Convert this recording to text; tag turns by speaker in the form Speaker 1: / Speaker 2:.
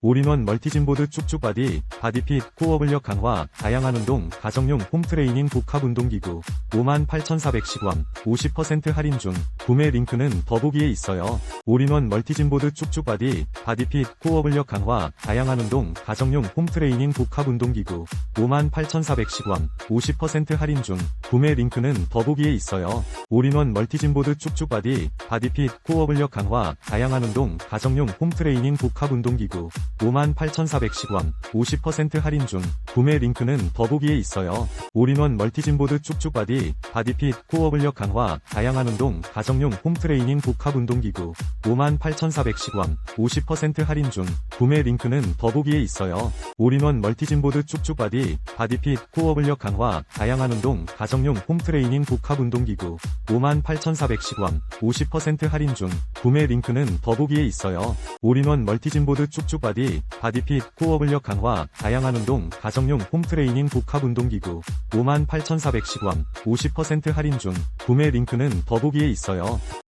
Speaker 1: 올인원 멀티진보드 쭉쭉 바디, 바디핏, 코어 근력 강화, 다양한 운동, 가정용 홈트레이닝 복합 운동기구, 58,410원, 50% 할인 중, 구매 링크는 더보기에 있어요. 올인원 멀티진보드 쭉쭉 바디, 바디핏, 코어 근력 강화, 다양한 운동, 가정용 홈트레이닝 복합 운동기구, 58,410원, 50% 할인 중, 구매 링크는 더보기에 있어요. 올인원 멀티진보드 쭉쭉 바디, 바디핏, 코어 근력 강화, 다양한 운동, 가정용 홈트레이닝 복합 운동기구, 58,410원, 50% 할인 중, 구매 링크는 더보기에 있어요. 올인원 멀티진보드 쭉쭉 바디, 바디핏, 코어 근력 강화, 다양한 운동, 가정용 홈트레이닝 복합 운동기구, 58,410원, 50% 할인 중, 구매 링크는 더보기에 있어요. 올인원 멀티진보드 쭉쭉 바디, 바디핏, 코어 근력 강화, 다양한 운동, 가정용 홈트레이닝 복합 운동기구, 58,410원, 50% 할인 중, 구매 링크는 더보기에 있어요. 올인원 멀티진보드 쭉쭉 바디, 바디핏, 코어 근력 강화, 다양한 운동, 가정용 홈트레이닝 복합 운동기구, 58,410원, 50% 할인 중, 구매 링크는 더보기에 있어요.